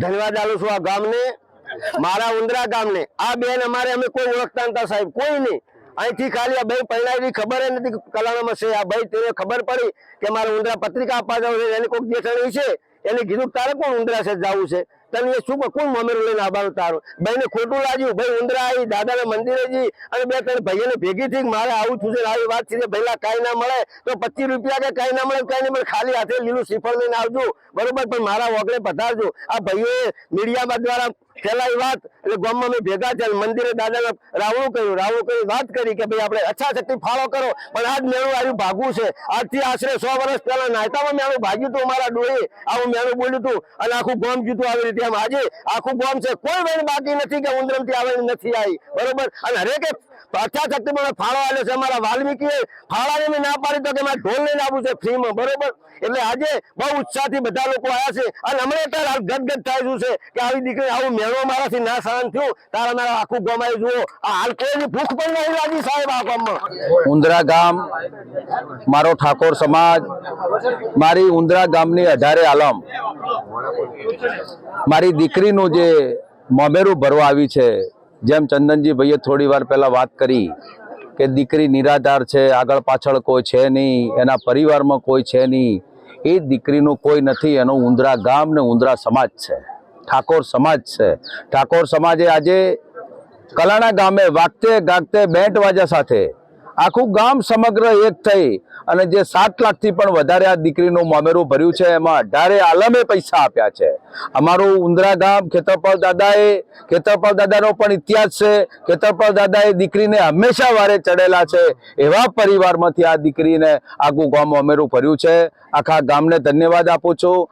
ધન્યવાદ આલું છું આ ગામને, મારા ઉંદરા ગામને. આ બેન અમારે અમે કોઈ ઓળખતા નતા સાહેબ, કોઈ નહીં. અહીંથી ખાલી આ ભાઈ પહેલાની ખબર નથી કલાણામાં છે. આ ભાઈ તેને ખબર પડી કે મારે ઉંદરા પત્રિકા આપવા જવું છે, એની કોઈક જેઠાણી છે. એને કીધું તારે કોણ ઉંદરા છે, જવું છે? તને શું કોણ મમેરું લઈને આવવાનું તારું. ભાઈને ખોટું લાગ્યું, ભાઈ ઉંદરા આવી, દાદાના મંદિરે જઈ અને બે ત્રણ ભાઈઓને ભેગી થઈ મારે આવું થયું છે આવી વાત છે ભાઈલા કાંઈ ના મળે તો પચીસ રૂપિયા કે કાંઈ ના મળે કાંઈ નહીં મળે, ખાલી હાથે લીલું શ્રીફળ લઈને આવજો. બરોબર, પણ મારા વગડે પધારજો. આ ભાઈઓએ મીડિયામાં દ્વારા ફેલાવી વાત, એટલે ગામમાં અમે ભેગા થયા મંદિરે દાદાને રાવણું કર્યું. રાવણું કરી વાત કરી કે ભાઈ આપણે અચ્છા શક્તિ ફાળો કરો, પણ આજ મેળું આવ્યું ભાગવું છે. આજથી આશરે સો વર્ષ પહેલા નાયતામાં મેળું ભાગ્યું હતું અમારા ડોળે. આવું મેળું બોલ્યું હતું અને આખું ગામ જીતું આવી રીતે આમ આજે આખું ગામ છે. કોઈ વેણ બાકી નથી કે ઉંદરમથી આવે નથી આવી બરોબર? અને હરેકે અચ્છા શક્તિ પણ ફાળો આવ્યો છે, અમારા વાલ્મીકીએ ફાળાને ના પાડી તો કે મારે ઢોલ લઈને આવવું છે ફ્રીમાં, બરોબર? એટલે આજે બહુ ઉત્સાહથી બધા લોકો આવ્યા છે. અને હમણાં અત્યારે ગદગદ થાય છે કે આવી દીકરી, આવું મેળો મારાથી ના સહન થયું. તારા મારા આખું ગમાઈ જુઓ. આ હાલ કોઈની ભૂખ પણ નહીં લાગી સાહેબ આ ગામમાં. ઉંદરા ગામ, મારો ઠાકોર સમાજ, મારી ઉંદરા ગામની અઢારે આલમ. મારી દીકરીનું જે મોમેરું ભરવા આવી છે જેમ ચંદનજી ભાઈએ થોડી વાર પહેલાં વાત કરી કે દીકરી નિરાધાર છે, આગળ પાછળ કોઈ છે નહીં, એના પરિવારમાં કોઈ છે નહીં. એ દીકરીનું કોઈ નથી, એનું ઉંદરા ગામ ને ઉંદરા સમાજ છે. ઠાકોર સમાજ છે. ઠાકોર સમાજે આજે કલાણા ગામે વાગતે ગાગતે બેન્ટ વાજા સાથે આખું ગામ સમગ્ર એક થઈ અને જે સાત લાખથી પણ વધારે આ દીકરીનું મોમેરું ભર્યું છે, એમાં અઢારે આલમે પૈસા આપ્યા છે. અમારું ઉંદરા ગામ ખેતરપાલ દાદાએ, ખેતરપાલ દાદાનો પણ ઇતિહાસ છે. ખેતરપાલ દાદાએ દીકરીને હંમેશા વારે ચડેલા છે. એવા પરિવારમાંથી આ દીકરીને આખું ગામ અમેરું ભર્યું છે. આખા ગામને ધન્યવાદ આપું છું.